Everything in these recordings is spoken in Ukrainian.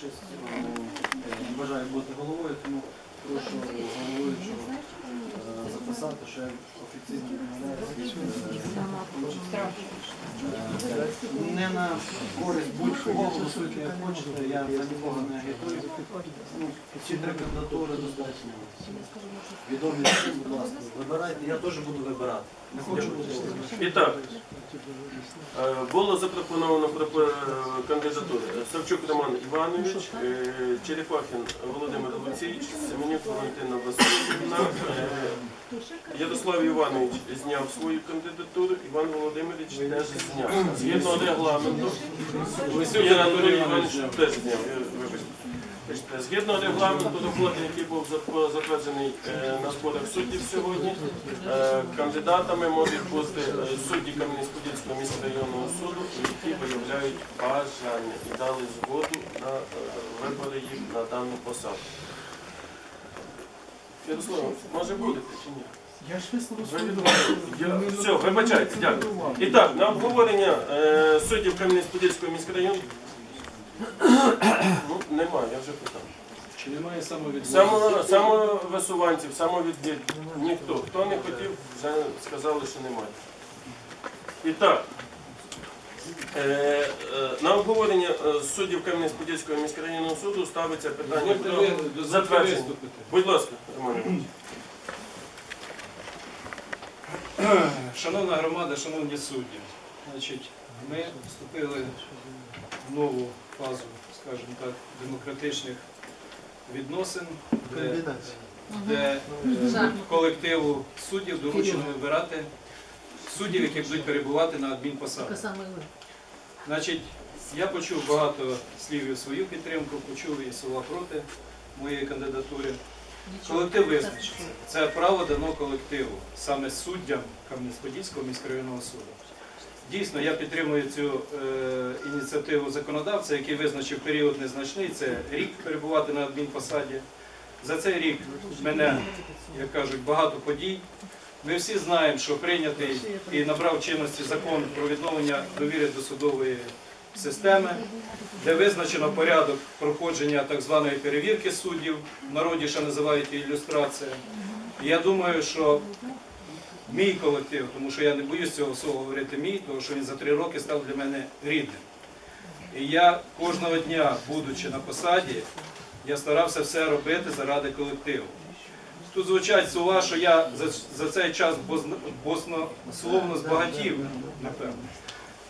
участь, не бажаю бути головою, тому прошу головуючого е, записати, що я офіційно відмовляюся е. Е, Не на користь будь-кого голосуйте, як хочете, я за нікого не агітую. Ну, ці три кандидатури достатньо відомі, всім, будь ласка, вибирайте, я теж буду вибирати. Не хочу бути. І так, е, було запропоновано пропо- кандидатури Савчук Роман Іванович, е, Черепахін Володимир Олексійович, Семенюк Валентина Васильівна, е, Ярослав Іванович зняв свою кандидатуру, Іван Володимирович теж зняв. Згідно регламенту, Ігор Анатолій Іванович теж зняв, вибачте. Згідно регламенту роботи, який був затверджений е, на зборах суддів сьогодні, е, кандидатами можуть бути е, судді Кам'янець-Подільського міськрайонного суду, які виявляють бажання і дали згоду на е, вибори їх на дану посаду. Ярослав, може будете чи ні? Я ж висловив Все, вибачайте, дякую. І так, на обговорення е, суддів Кам'янець-Подільського міськрайону ну, немає, я вже питав. Чи немає? Само, самовисуванців, самовідвід, ніхто. Хто не хотів, вже сказали, що немає. І так, е, е, на обговорення е, суддів Кам'янець-Подільського міськрайонного суду ставиться питання про затвердження. Будь ласка. Шановна громада, шановні судді, значить, ми вступили в нову фазу, скажімо так, демократичних відносин, де, де е, колективу суддів доручено вибирати суддів, які будуть перебувати на адмінпосадах. Значить, я почув багато слів і в свою підтримку, почув і слова проти моєї кандидатури. Колектив визначиться. Це право дано колективу, саме суддям Кам'янець-Подільського міськрайонного суду. Дійсно, я підтримую цю е, ініціативу законодавця, який визначив період незначний, це рік перебувати на адмінпосаді. За цей рік мене, як кажуть, багато подій. Ми всі знаємо, що прийнятий і набрав чинності закон про відновлення довіри до судової системи, де визначено порядок проходження так званої перевірки суддів, в народі ще називають її ілюстрація. І я думаю, що мій колектив, тому що я не боюсь цього слова говорити мій, тому що він за три роки став для мене рідним. І я кожного дня, будучи на посаді, я старався все робити заради колективу. Тут звучать слова, що я за, цей час бозна- збагатів, напевно.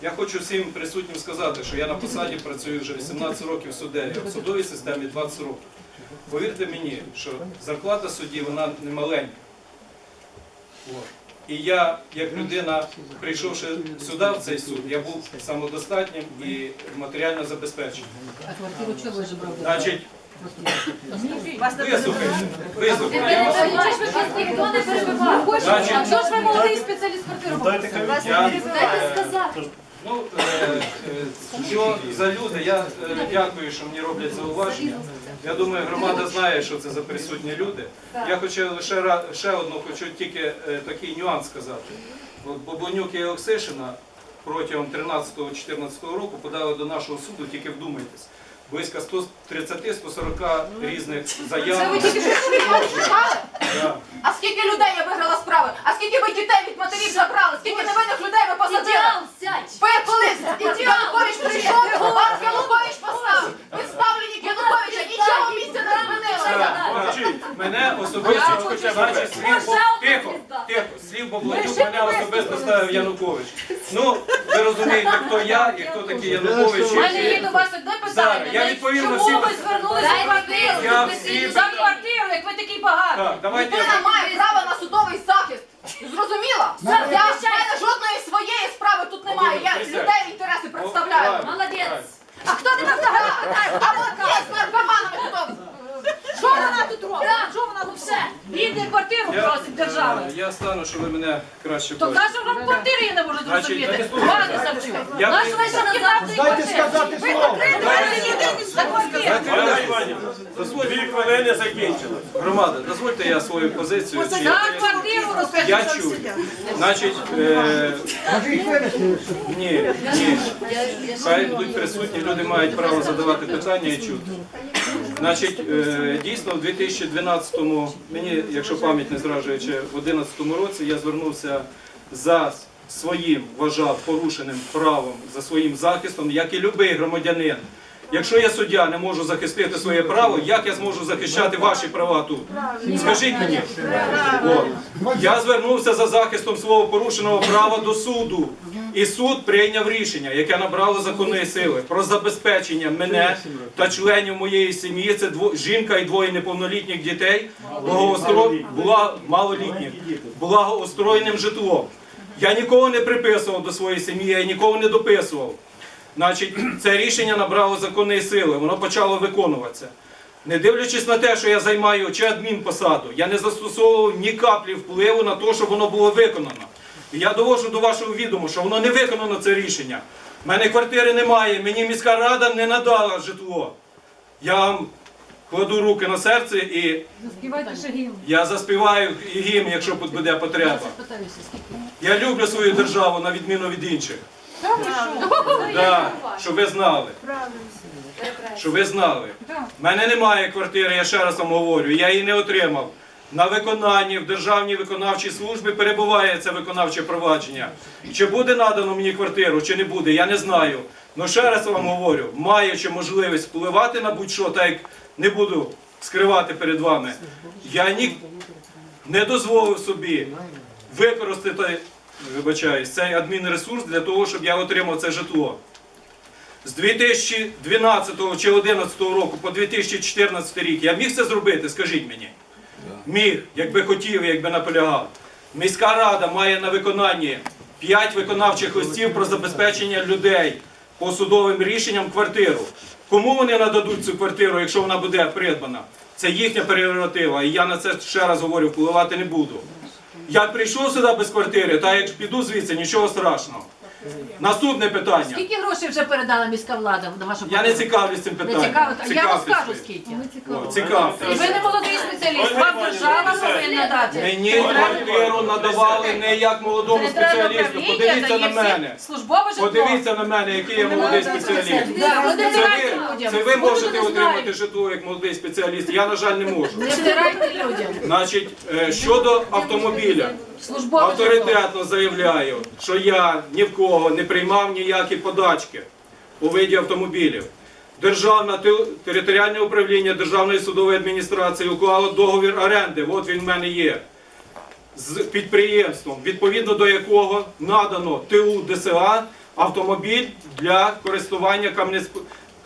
Я хочу всім присутнім сказати, що я на посаді працюю вже 18 років суддею, а в судовій системі 20 років. Повірте мені, що зарплата судді вона не маленька. І я, як людина, прийшовши сюди, в цей суд, я був самодостатнім і матеріально забезпеченим. А квартиру чого ви ж? Значить, вислухайте, вислухайте. ніхто не перебивав? А чого ж ви молодий спеціаліст квартиру. Дайте сказати. Ну, е, е, що за люди, я е, дякую, що мені роблять зауваження. Я думаю, громада знає, що це за присутні люди. Я хочу лише ще одну, хочу тільки такий нюанс сказати. Бобонюк і Оксишина протягом 13-14 року подали до нашого суду, тільки вдумайтесь, близько 130-140 різних Це заяв. ви тільки що? Да. А скільки людей я виграла справи? А скільки ви дітей від матерів забрали? Скільки невинних людей ви посадили? Ідеал, сядь! Ви коли Янукович прийшов, вас Янукович поставив. Ви ставлені Януковича, нічого місця не змінилося. Так, Мене особисто значить, слів Боб- тихо, тихо, слів Бабланюк мене особисто ставив Янукович. Ну, ви розумієте, хто я і хто такий Янукович. У мене є до вас одне Зараз, питання. я відповім на Чому всі- ви звернулися Дайте за квартиру? Я всі- За квартиру, як ви такий багатий. Так, давайте Людина я... має право на судовий захист. Зрозуміла? Я в мене жодної своєї справи тут немає. Я людей інтереси представляю. Молодець. А хто тебе взагалі питає? А от є з наркоманами тут. Що вона тут робить? Що вона тут Все, бідний квартиру просить держави. е, я стану, що ви мене краще То бачите. каже, вам квартири я не можу зрозуміти. Пане Савчук, Я наш при- ви ще назад Дайте сказати слово. Ольга Іванівна, дві хвилини закінчилось. Громада, дозвольте я свою позицію. чи- За квартиру розкажіть. Я чую. Значить, е, ні, ні. Хай будуть присутні, люди мають право задавати питання і чути. Значить, е, дійсно, в 2012-му, мені, якщо пам'ять не зраджуючи, в 2011 році я звернувся за своїм, вважав, порушеним правом, за своїм захистом, як і будь-який громадянин. Якщо я суддя не можу захистити своє право, як я зможу захищати ваші права тут? Скажіть мені. От. Я звернувся за захистом свого порушеного права до суду. І суд прийняв рішення, яке набрало законної сили про забезпечення мене та членів моєї сім'ї. Це дво... жінка і двоє неповнолітніх дітей, благоустро... була малолітніх, благоустроєним житлом. Я нікого не приписував до своєї сім'ї, я нікого не дописував. Значить, це рішення набрало законної сили, воно почало виконуватися. Не дивлячись на те, що я займаю чи адмінпосаду, я не застосовував ні каплі впливу на те, щоб воно було виконано. І я довожу до вашого відому, що воно не виконано це рішення. У мене квартири немає, мені міська рада не надала житло. Я вам кладу руки на серце і Заспівайте ще гімн. я заспіваю гімн, якщо буде потреба. Я люблю свою державу на відміну від інших. Да, щоб ви знали. Щоб ви знали. У мене немає квартири, я ще раз вам говорю, я її не отримав. На виконанні в Державній виконавчій службі перебуває це виконавче провадження. Чи буде надано мені квартиру, чи не буде, я не знаю. Ну ще раз вам говорю, маючи можливість впливати на будь-що, так як не буду скривати перед вами, я ні, не дозволив собі використати, вибачаюсь, цей адмінресурс для того, щоб я отримав це житло. З 2012 чи 2011 року по 2014 рік я міг це зробити, скажіть мені. Міг, якби хотів, якби наполягав. Міська рада має на виконанні 5 виконавчих листів про забезпечення людей по судовим рішенням квартиру. Кому вони нададуть цю квартиру, якщо вона буде придбана? Це їхня прерогатива, і я на це ще раз говорю, впливати не буду. Я прийшов сюди без квартири, та як піду звідси, нічого страшного. Наступне питання. Скільки грошей вже передала міська влада на вашу Я не цікавлюсь цим Не питанням. цікаво. Я Цікавтесь розкажу ви. скільки. О, І ви не молодий спеціаліст, вам держава повинна дати. Мені квартиру надавали не як молодому спеціалісту. Подивіться на мене. Службове житло. Подивіться на мене, який я молодий спеціаліст. Да, ви не Це втирайте ви, людям. це ви можете отримати житло як молодий спеціаліст. Я, на жаль, не можу. Не втирайте людям. Значить, е, щодо автомобіля, Службове житло. авторитетно заявляю, що я ні в кого не приймав ніякі подачки у виді автомобілів. Державне те- територіальне управління Державної судової адміністрації уклало договір оренди. От він в мене є. З підприємством, відповідно до якого надано ТУ ДСА автомобіль для користування Кам'янець-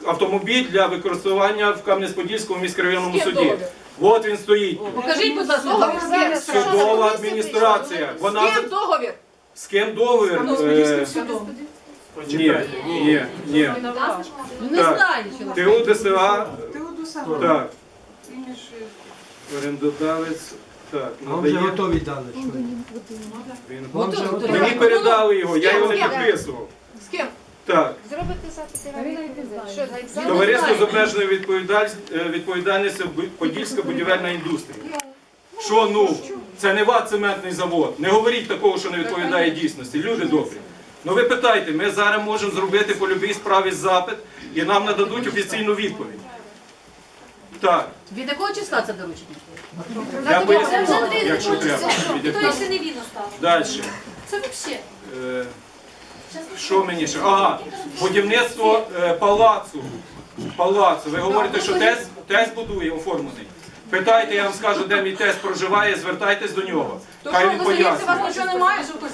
автомобіль для використання в Кам'янець-Подільському міськрайонному суді. От він стоїть. Покажіть, будь ласка, Договір з ким? Судова адміністрація. Вона З ким договір? з ким договір? Е, Ні, ні, ні. Не Так. знаю, що ТУ ДСА. Так. Орендодавець. Так, Вам вже надає. готові дали. Він- Вам вже готові. Мені передали його, я його не підписував. З ким? Так, Зробити запити. Екзамен? товариство з обмеженою відповідаль- е, відповідальністю Подільська будівельна індустрія. Що ну? Це не ват цементний завод. Не говоріть такого, що не відповідає дійсності. Люди добрі. Ну ви питайте, ми зараз можемо зробити по любій справі запит і нам нададуть офіційну відповідь. Так, Від якого числа це доручення? я поясню, якщо треба. Від якого. якщо не він остав. Далі. Це взагалі. Що мені ще? Ага, будівництво е, палацу. Палацу. Ви говорите, що тест, тест будує оформлений. Питайте, я вам скажу, де мій тест проживає, звертайтесь до нього. Хай він У пояснює. вас нічого немає, що.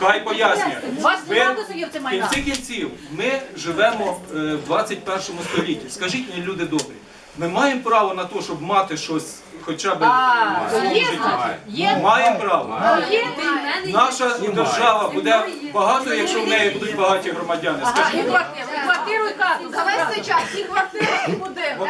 Хай пояснює. У вас Ви- немає досягів В майна. кінці кінців ми живемо е, в 21 столітті. Скажіть мені, люди добрі, ми маємо право на те, щоб мати щось хоча б А, в своєму є, житті? значить, є. Маємо право. Є. Наша держава буде багато, якщо в неї будуть багаті громадяни. Скажіть, весь цей час і квартири, і будинок.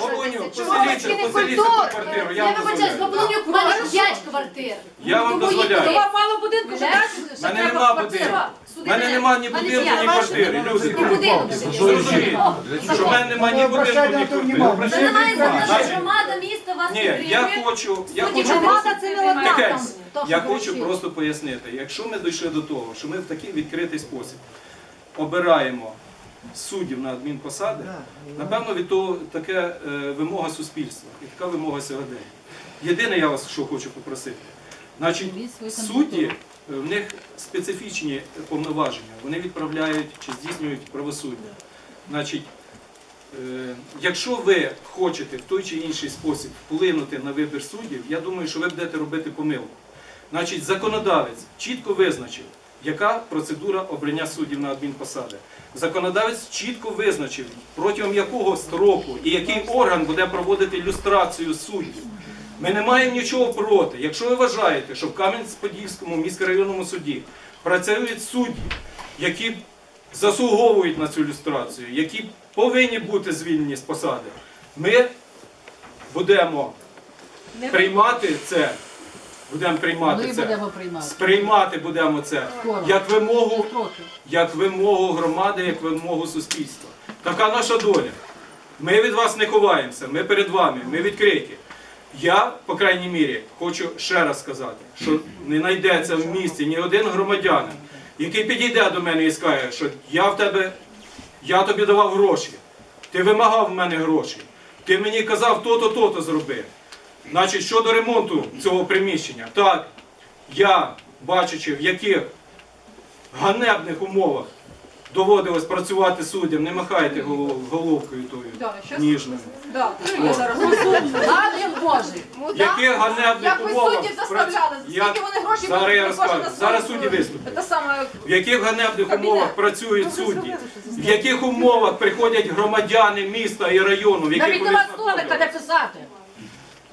Бабуню, поселіться, поселіться в квартиру, я Я вам вибачаюсь, дозволяю. баблонюк, у мене п'ять квартир. Я вам Тому їх дозволяю. Два мало будинку, далі ще Мене нема будинку. У мене нема ні будинку, ні квартири. Люди, Ні будинку. зрозумійте, що в мене нема ні будинку, ні квартири. Це немає за те, що громада міста вас Ні, я підтримує. хочу, я Тоді хочу громада це не одна там. То, я хочу просто пояснити, якщо ми дійшли до того, що ми в такий відкритий спосіб обираємо суддів на адмінпосади, напевно, від того таке е, вимога суспільства і така вимога сьогодення. Єдине, я вас що хочу попросити, значить, судді, е, в них специфічні повноваження, вони відправляють чи здійснюють правосуддя. Значить, Е, Якщо ви хочете в той чи інший спосіб вплинути на вибір суддів, я думаю, що ви будете робити помилку. Значить, законодавець чітко визначив, яка процедура обрання суддів на адмінпосади. Законодавець чітко визначив, протягом якого строку і який орган буде проводити люстрацію суддів. Ми не маємо нічого проти. Якщо ви вважаєте, що в Кам'янець-Подільському міськрайонному суді працюють судді, які заслуговують на цю люстрацію, які повинні бути звільнені з посади, ми будемо приймати це. Будемо приймати Ми це. будемо приймати. Сприймати будемо це Скоро. як вимогу, Трохи. як вимогу громади, як вимогу суспільства. Така наша доля. Ми від вас не ховаємося, ми перед вами, ми відкриті. Я, по крайній мірі, хочу ще раз сказати, що не знайдеться в місті ні один громадянин, який підійде до мене і скаже, що я в тебе, я тобі давав гроші, ти вимагав в мене гроші, ти мені казав то-то, то-то зроби. Значить, щодо ремонту цього приміщення, так, я, бачачи, в яких ганебних умовах доводилось працювати суддям, не махайте голов- головкою тою ніжною. Да, крилля зараз. Ангел Божий. Ну. Яких ганебних Як ви умовах суддів заставляли? прац- Скільки Я- вони грошей Зараз я розкажу. Зараз судді виступлять. Це саме В яких ганебних умовах працюють судді, в яких умовах приходять громадяни міста і району, в яких Навіть вони нема столика, де знаходяться. писати.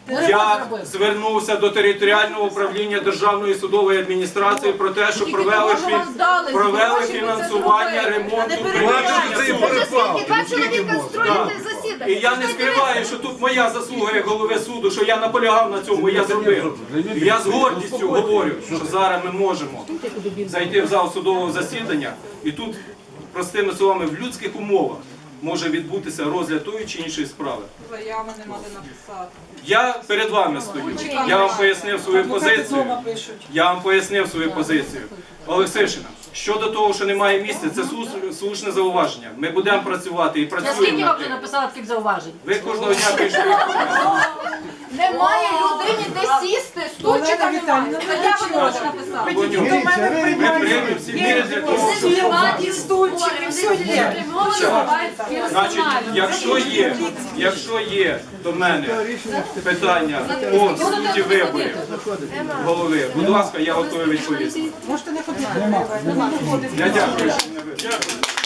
Я звернувся до територіального управління Державної судової адміністрації про те, Тільки провели, фі- провели фінансування ремонту. І я не скриваю, що тут моя заслуга як голови суду, що я наполягав на цьому, я зробив. І я з гордістю говорю, що зараз ми можемо зайти в зал судового засідання, і тут, простими словами, в людських умовах може відбутися розгляд тої чи іншої справи. Заяви не треба написати. Я перед вами стою. Я вам пояснив свою позицію. Я вам пояснив свою позицію. Олексишина, щодо того, що немає місця, це слуш- слушне зауваження. Ми будемо працювати і Я працюємо. скільки вам вже тим. написала таких зауважень? Ви кожного дня пишете. Немає сісти, стульчика немає. Не міри для стульчики, все є. Значить, якщо є, якщо є до мене питання по суті виборів голови, будь ласка, я готовий відповісти. Можете не ходити. Я дякую. що мене вислухали.